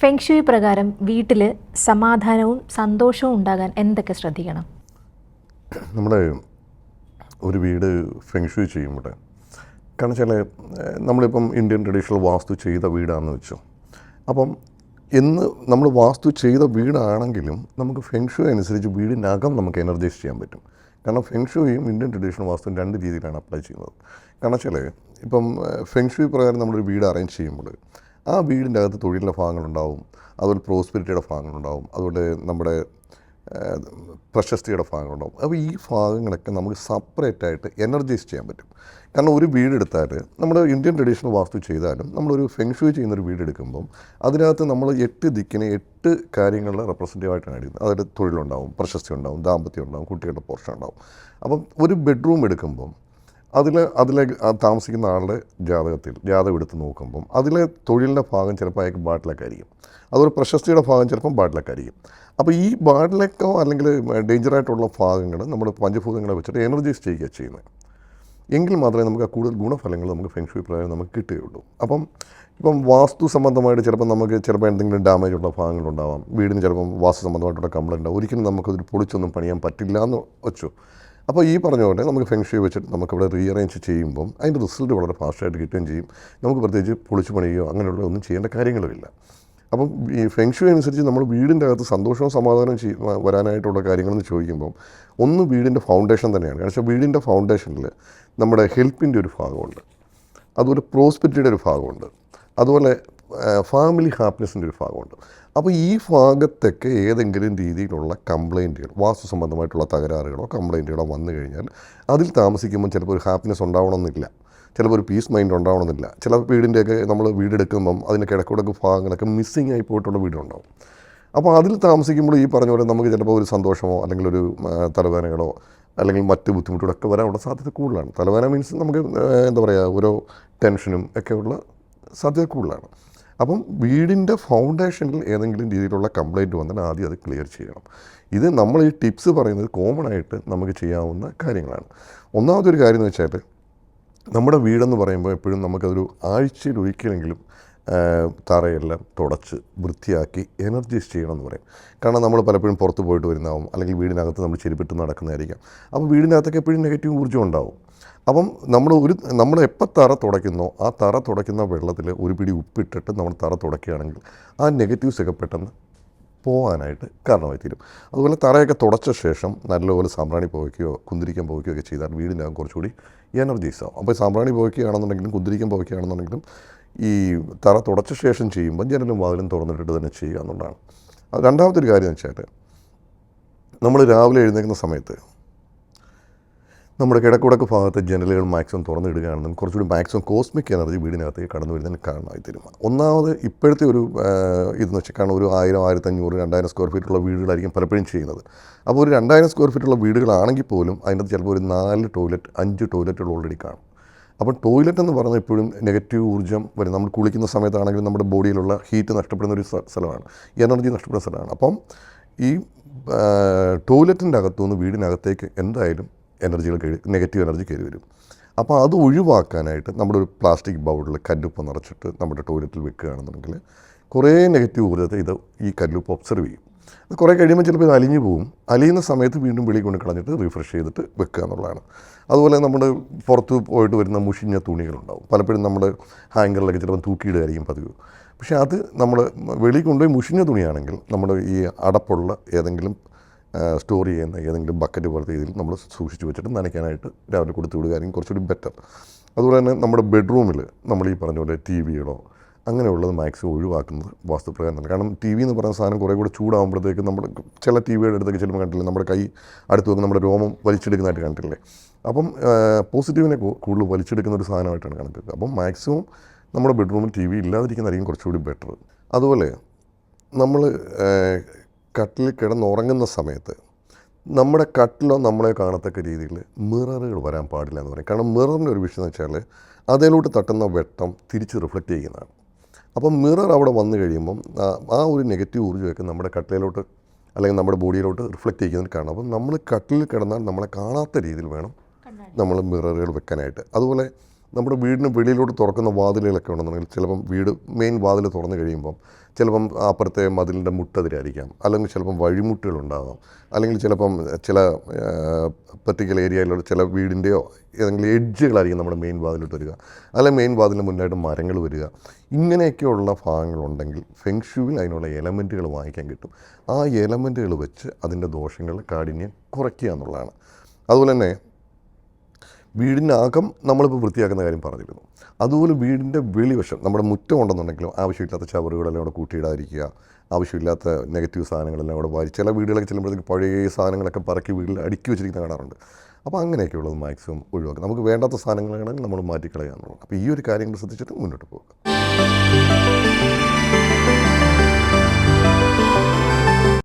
Feng shui പ്രകാരം വീട്ടിൽ സമാധാനവും സന്തോഷവും ഉണ്ടാകാൻ എന്തൊക്കെ ശ്രദ്ധിക്കണം? നമ്മുടെ ഒരു വീട് ഫെങ്ഷുയി ചെയ്യുമ്പോൾ കാരണം വെച്ചാൽ നമ്മളിപ്പം ഇന്ത്യൻ ട്രഡീഷണൽ വാസ്തു ചെയ്ത വീടാണെന്ന് വെച്ചു. അപ്പം എന്ന് നമ്മൾ വാസ്തു ചെയ്ത വീടാണെങ്കിലും നമുക്ക് ഫെങ്ഷു അനുസരിച്ച് വീടിനകം നമുക്ക് എനർജൈസ് ചെയ്യാൻ പറ്റും. കാരണം ഫെങ്ഷുയും ഇന്ത്യൻ ട്രഡീഷണൽ വാസ്തുവും രണ്ട് രീതിയിലാണ് അപ്ലൈ ചെയ്യുന്നത്. കാരണം വെച്ചാൽ ഇപ്പം ഫെങ്ഷു പ്രകാരം നമ്മളൊരു വീട് അറേഞ്ച് ചെയ്യുമ്പോൾ ആ വീടിന്റെ അകത്ത് തൊഴിലിന്റെ ഭാഗങ്ങളുണ്ടാവും അതുപോലെ പ്രോസ്പെരിറ്റിയുടെ ഭാഗങ്ങളുണ്ടാവും അതുപോലെ നമ്മുടെ പ്രശസ്തിയുടെ ഭാഗങ്ങളുണ്ടാവും. അപ്പോൾ ഈ ഭാഗങ്ങളൊക്കെ നമുക്ക് സെപ്പറേറ്റ് ആയിട്ട് എനർജൈസ് ചെയ്യാൻ പറ്റും. കാരണം ഒരു വീടെടുത്താൽ നമ്മൾ ഇന്ത്യൻ ട്രഡീഷണൽ വാസ്തു ചെയ്താലും നമ്മളൊരു ഫെങ്ഷു ചെയ്യുന്നൊരു വീടെടുക്കുമ്പം അതിനകത്ത് നമ്മൾ എട്ട് ദിക്കിനെ എട്ട് കാര്യങ്ങളിൽ റെപ്രസെന്റീവ് ആയിട്ടാണ് എടുക്കുന്നത് അതായത് തൊഴിലുണ്ടാവും പ്രശസ്തി ഉണ്ടാവും ദാമ്പത്യം ഉണ്ടാവും കുട്ടികളുടെ പോർഷൻ ഉണ്ടാവും. അപ്പം ഒരു ബെഡ്റൂം എടുക്കുമ്പം അതിൽ അതിലെ താമസിക്കുന്ന ആളുടെ ജാതകത്തിൽ ജാതകം എടുത്ത് നോക്കുമ്പം അതിലെ തൊഴിലിന്റെ ഭാഗം ചിലപ്പോൾ അയാൾക്ക് ബാട്ടിലൊക്കെ ആയിരിക്കും അതൊരു പ്രശസ്തിയുടെ ഭാഗം ചിലപ്പം ബാട്ടിലൊക്കെ ആയിരിക്കും അപ്പോൾ ഈ ബാട്ടിലൊക്കെ അല്ലെങ്കിൽ ഡേഞ്ചറായിട്ടുള്ള ഭാഗങ്ങൾ നമ്മൾ പഞ്ചഭൂതങ്ങളെ വെച്ചിട്ട് എനർജൈസ് ചെയ്യുക ചെയ്യുന്നത്. എങ്കിൽ മാത്രമേ നമുക്ക് ആ കൂടുതൽ ഗുണഫലങ്ങൾ നമുക്ക് ഫെൻഷുയി പ്രകാരം നമുക്ക് കിട്ടുകയുള്ളൂ. അപ്പം ഇപ്പം വാസ്തു സംബന്ധമായിട്ട് ചിലപ്പോൾ നമുക്ക് ചിലപ്പോൾ എന്തെങ്കിലും ഡാമേജ് ഉള്ള ഭാഗങ്ങളുണ്ടാവാം വീടിന് ചിലപ്പം വാസ്തു സംബന്ധമായിട്ടുള്ള കംപ്ലൈന്റ് ഒരിക്കലും നമുക്കതൊരു പൊളിച്ചൊന്നും പണിയാൻ പറ്റില്ല എന്ന് വെച്ചു. അപ്പോൾ ഈ പറഞ്ഞ പോലെ നമുക്ക് ഫെങ്ഷി വെച്ചിട്ട് നമുക്കിവിടെ റീഅറേഞ്ച് ചെയ്യുമ്പം അതിന്റെ റിസൾട്ട് വളരെ ഫാസ്റ്റായിട്ട് കിട്ടുകയും ചെയ്യും. നമുക്ക് പ്രത്യേകിച്ച് പൊളിച്ച് പണിയോ അങ്ങനെയുള്ള ഒന്നും ചെയ്യേണ്ട കാര്യങ്ങളുമില്ല അപ്പം ഈ ഫെങ്ഷു അനുസരിച്ച് നമ്മൾ വീടിന്റെ അകത്ത് സന്തോഷവും സമാധാനവും ചെയ് വരാനായിട്ടുള്ള കാര്യങ്ങളെന്ന് ചോദിക്കുമ്പം ഒന്ന് വീടിന്റെ ഫൗണ്ടേഷൻ തന്നെയാണ്. വെച്ചാൽ വീടിന്റെ ഫൗണ്ടേഷനിൽ നമ്മുടെ ഹെൽപ്പിന്റെ ഒരു ഭാഗമുണ്ട്. അതുപോലെ പ്രോസ്പെറ്റിയുടെ ഒരു ഭാഗമുണ്ട്. അതുപോലെ ഫാമിലി ഹാപ്പിനെസ്സിന്റെ ഒരു ഭാഗമുണ്ട്. അപ്പോൾ ഈ ഭാഗത്തൊക്കെ ഏതെങ്കിലും രീതിയിലുള്ള കംപ്ലൈന്റുകൾ വാസ്തു സംബന്ധമായിട്ടുള്ള തകരാറുകളോ കംപ്ലൈന്റുകളോ വന്നു കഴിഞ്ഞാൽ അതിൽ താമസിക്കുമ്പോൾ ചിലപ്പോൾ ഒരു ഹാപ്പിനെസ് ഉണ്ടാവണമെന്നില്ല. ചിലപ്പോൾ ഒരു പീസ് മൈൻഡ് ഉണ്ടാവണമെന്നില്ല. ചില വീടിന്റെയൊക്കെ നമ്മൾ വീടെടുക്കുമ്പം അതിന്റെ കിടക്കുടക്ക് ഭാഗങ്ങളൊക്കെ മിസ്സിങ് ആയി പോയിട്ടുള്ള വീടുണ്ടാവും. അപ്പോൾ അതിൽ താമസിക്കുമ്പോൾ ഈ പറഞ്ഞ പോലെ നമുക്ക് ചിലപ്പോൾ ഒരു സന്തോഷമോ അല്ലെങ്കിൽ ഒരു തലവേദനകളോ അല്ലെങ്കിൽ മറ്റ് ബുദ്ധിമുട്ടുകളൊക്കെ വരാനുള്ള സാധ്യത കൂടുതലാണ്. തലവേദന മീൻസ് നമുക്ക് എന്താ പറയുക ഓരോ ടെൻഷനും ഒക്കെയുള്ള സാധ്യത കൂടുതലാണ്. അപ്പം വീടിന്റെ ഫൗണ്ടേഷനിൽ ഏതെങ്കിലും രീതിയിലുള്ള കംപ്ലൈന്റ് വന്നാൽ ആദ്യം അത് ക്ലിയർ ചെയ്യണം. ഇത് നമ്മൾ ഈ ടിപ്സ് പറയുന്നത് കോമൺ ആയിട്ട് നമുക്ക് ചെയ്യാവുന്ന കാര്യങ്ങളാണ്. ഒന്നാമതൊരു കാര്യം എന്ന് വെച്ചാൽ നമ്മുടെ വീടെന്ന് പറയുമ്പോൾ എപ്പോഴും നമുക്കതൊരു ആഴ്ചയിൽ ഒരിക്കലെങ്കിലും തറയെല്ലാം തുടച്ച് വൃത്തിയാക്കി എനർജൈസ് ചെയ്യണമെന്ന് പറയും. കാരണം നമ്മൾ പലപ്പോഴും പുറത്ത് പോയിട്ട് വരുന്നതാവും അല്ലെങ്കിൽ വീടിനകത്ത് നമ്മൾ ചെരുപ്പിട്ട് നടക്കുന്നതായിരിക്കാം. അപ്പോൾ വീടിനകത്തൊക്കെ എപ്പോഴും നെഗറ്റീവ് ഊർജം ഉണ്ടാവും. അപ്പം നമ്മൾ ഒരു നമ്മൾ എപ്പോൾ തറ തുടയ്ക്കുന്നോ ആ തറ തുടയ്ക്കുന്ന വെള്ളത്തിൽ ഒരു പിടി ഉപ്പിട്ടിട്ട് നമ്മൾ തറ തുടയ്ക്കുകയാണെങ്കിൽ ആ നെഗറ്റീവ്സ് ഒക്കെ പെട്ടെന്ന് പോകാനായിട്ട് കാരണമായി തീരും. അതുപോലെ തറയൊക്കെ തുടച്ച ശേഷം നല്ലപോലെ സാമ്പ്രാണി പോവുകയോ കുന്തിരിക്കാൻ പോവുകയോ ഒക്കെ ചെയ്താൽ വീടിനകം കുറച്ചുകൂടി എനർജീസ് ആവും അപ്പോൾ സാമ്പ്രാണി പോവുകയാണെന്നുണ്ടെങ്കിലും കുന്തിരിക്കാൻ പോവുകയാണെന്നുണ്ടെങ്കിലും ഈ തറ തുടച്ച ശേഷം ചെയ്യുമ്പോൾ ജനലും വാതിലും തുറന്നിട്ടിട്ട് തന്നെ ചെയ്യുക എന്നുള്ളതാണ്. രണ്ടാമത്തെ ഒരു കാര്യം എന്ന് വെച്ചാൽ നമ്മൾ രാവിലെ എഴുന്നേൽക്കുന്ന സമയത്ത് നമ്മുടെ കിടക്കുടക്ക് ഭാഗത്ത് ജനലുകൾ മാക്സിമം തുറന്നിടുകയാണെന്നും കുറച്ചുകൂടി മാക്സിമം കോസ്മിക് എനർജി വീടിനകത്തേക്ക് കടന്നു വരുന്നതിന് കാരണമായി തരും ഒന്നാമത് ഇപ്പോഴത്തെ ഒരു ഇതെന്ന് വെച്ചാൽ കാരണം ഒരു ആയിരം ആയിരത്തഞ്ഞൂറ് രണ്ടായിരം സ്ക്വയർ ഫീറ്റുള്ള വീടുകളായിരിക്കും പലപ്പോഴും ചെയ്യുന്നത്. അപ്പോൾ ഒരു രണ്ടായിരം സ്ക്വയർ ഫീറ്റുള്ള വീടുകളാണെങ്കിൽ പോലും അതിനകത്ത് ചിലപ്പോൾ ഒരു നാല് ടോയ്ലറ്റ് അഞ്ച് ടോയ്ലറ്റുകൾ ഓൾറെഡി കാണും. അപ്പോൾ ടോയ്ലറ്റ് എന്ന് പറഞ്ഞാൽ എപ്പോഴും നെഗറ്റീവ് ഊർജം വരും. നമ്മൾ കുളിക്കുന്ന സമയത്താണെങ്കിലും നമ്മുടെ ബോഡിയിലുള്ള ഹീറ്റ് നഷ്ടപ്പെടുന്ന ഒരു സ്ഥ- സ്ഥലമാണ്. എനർജി നഷ്ടപ്പെടുന്ന സ്ഥലമാണ്. അപ്പം ഈ ടോയ്ലറ്റിന്റെ അകത്തുനിന്ന് വീടിനകത്തേക്ക് എന്തായാലും എനർജികൾ കയറി നെഗറ്റീവ് എനർജി കയറി വരും. അപ്പോൾ അത് ഒഴിവാക്കാനായിട്ട് നമ്മുടെ ഒരു പ്ലാസ്റ്റിക് ബൗളിൽ കല്ലുപ്പ് നിറച്ചിട്ട് നമ്മുടെ ടോയ്ലറ്റിൽ വെക്കുകയാണെന്നുണ്ടെങ്കിൽ കുറേ നെഗറ്റീവ് ഊർജത്തെ ഇത് ഈ കല്ലുപ്പ് ഒബ്സർവ് ചെയ്യും. അത് കുറേ കഴിയുമ്പോൾ ചിലപ്പോൾ ഇത് അലിഞ്ഞു പോകും അലിയുന്ന സമയത്ത് വീണ്ടും വെളി കൊണ്ട് കളഞ്ഞിട്ട് റീഫ്രഷ് ചെയ്തിട്ട് വെക്കുക എന്നുള്ളതാണ്. അതുപോലെ നമ്മൾ പുറത്ത് പോയിട്ട് വരുന്ന മുഷിഞ്ഞ തുണികളുണ്ടാവും. പലപ്പോഴും നമ്മൾ ഹാങ്കറിലൊക്കെ ചിലപ്പോൾ തൂക്കിയിടുകയായിരിക്കും പതിവ്. പക്ഷേ അത് നമ്മൾ വെളി കൊണ്ടുപോയി മുഷിഞ്ഞ തുണിയാണെങ്കിൽ നമ്മുടെ ഈ അടപ്പുള്ള ഏതെങ്കിലും സ്റ്റോർ ചെയ്യുന്ന ഏതെങ്കിലും ബക്കറ്റ് പോലത്തെ രീതിയിൽ നമ്മൾ സൂക്ഷിച്ച് വെച്ചിട്ട് നനയ്ക്കാനായിട്ട് രാവിലെ കൊടുത്തു അല്ലെങ്കിൽ കുറച്ചുകൂടി ബെറ്റർ അതുപോലെ തന്നെ നമ്മുടെ ബെഡ്റൂമിൽ നമ്മൾ ഈ പറഞ്ഞ പോലെ ടി വികളോ അങ്ങനെയുള്ളത് മാക്സിമം ഒഴിവാക്കുന്നത് വാസ്തുപ്രകാരം തന്നെ കാരണം ടി വി എന്ന് പറയുന്ന സാധനം കുറേ കൂടെ ചൂടാകുമ്പോഴത്തേക്ക് നമ്മൾ ചില ടി വിയുടെ അടുത്തേക്ക് ചിലപ്പോൾ കണ്ടില്ലേ നമ്മുടെ കൈ അടുത്ത് വന്ന് നമ്മുടെ രോമം വലിച്ചെടുക്കുന്നതായിട്ട് കണ്ടില്ലേ അപ്പം പോസിറ്റീവിനെ കൂടുതൽ വലിച്ചെടുക്കുന്ന ഒരു സാധനമായിട്ടാണ് കണക്കാക്കുക അപ്പം മാക്സിമം നമ്മുടെ ബെഡ്റൂമിൽ ടി വി ഇല്ലാതിരിക്കുന്നതായിരിക്കും കുറച്ചുകൂടി ബെറ്റർ അതുപോലെ നമ്മൾ കട്ടിൽ കിടന്നുറങ്ങുന്ന സമയത്ത് നമ്മുടെ കട്ടിലോ നമ്മളെ കാണത്തക്ക രീതിയിൽ മിററുകൾ വരാൻ പാടില്ല എന്ന് പറയും. കാരണം മിററിന്റെ ഒരു വിഷയം എന്ന് വെച്ചാൽ അതിലോട്ട് തട്ടുന്ന വെട്ടം തിരിച്ച് റിഫ്ലക്റ്റ് ചെയ്യുന്നതാണ്. അപ്പം മിറർ അവിടെ വന്നു കഴിയുമ്പം ആ- ആ ഒരു നെഗറ്റീവ് ഊർജമൊക്കെ നമ്മുടെ കട്ടിലോട്ട് അല്ലെങ്കിൽ നമ്മുടെ ബോഡിയിലോട്ട് റിഫ്ലക്റ്റ് ചെയ്യുന്നതിന് കാണാം അപ്പം നമ്മൾ കട്ടിലിൽ കിടന്നാൽ നമ്മളെ കാണാത്ത രീതിയിൽ വേണം നമ്മൾ മിററുകൾ വെക്കാനായിട്ട്. അതുപോലെ നമ്മുടെ വീടിന് വെളിയിലോട്ട് തുറക്കുന്ന വാതിലുകളൊക്കെ ഉണ്ടെന്നുണ്ടെങ്കിൽ ചിലപ്പം വീട് മെയിൻ വാതിൽ തുറന്നു കഴിയുമ്പം ചിലപ്പം അപ്പുറത്തെ മതിലിന്റെ മുട്ടതിരായിരിക്കാം അല്ലെങ്കിൽ ചിലപ്പം വഴിമുട്ടുകളുണ്ടാകാം അല്ലെങ്കിൽ ചിലപ്പം ചില പർട്ടിക്കുലർ ഏരിയയിലുള്ള ചില വീടിന്റെയോ ഏതെങ്കിലും എഡ്ജുകളായിരിക്കും നമ്മുടെ മെയിൻ വാതിലോട്ട് വരിക. അല്ലെങ്കിൽ മെയിൻ വാതിലിന് മുന്നായിട്ട് മരങ്ങൾ വരിക. ഇങ്ങനെയൊക്കെയുള്ള ഭാഗങ്ങളുണ്ടെങ്കിൽ ഫെങ്ഷുവിൽ അതിനുള്ള എലമെന്റുകൾ വാങ്ങിക്കാൻ കിട്ടും. ആ എലമെന്റുകൾ വെച്ച് അതിന്റെ ദോഷങ്ങൾ കാഠിന്യം കുറയ്ക്കുക എന്നുള്ളതാണ്. അതുപോലെ തന്നെ വീടിനകം നമ്മളിപ്പോൾ വൃത്തിയാക്കുന്ന കാര്യം പറഞ്ഞിരുന്നു. അതുപോലെ വീടിന്റെ വെളിവശം നമ്മുടെ മുറ്റം ഉണ്ടെന്നുണ്ടെങ്കിലും ആവശ്യമില്ലാത്ത ചവറുകളെല്ലാം അവിടെ കൂട്ടിയിടാതിരിക്കുക ആവശ്യമില്ലാത്ത നെഗറ്റീവ് സാധനങ്ങളെല്ലാം അവിടെ വാരി ചില വീടുകളൊക്കെ ചെല്ലുമ്പോഴത്തേക്ക് പഴയ സാധനങ്ങളൊക്കെ പറക്കി വീട്ടിൽ അടുക്കി വെച്ചിരിക്കുന്ന കാണാറുണ്ട്. അപ്പോൾ അങ്ങനെയൊക്കെയുള്ളത് മാക്സിമം ഒഴിവാക്കുക. നമുക്ക് വേണ്ടാത്ത സാധനങ്ങളാണെങ്കിൽ നമ്മൾ മാറ്റിക്കളയാന്നുള്ളത് അപ്പോൾ ഈ ഒരു കാര്യങ്ങൾ ശ്രദ്ധിച്ചിട്ട് മുന്നോട്ട് പോകുക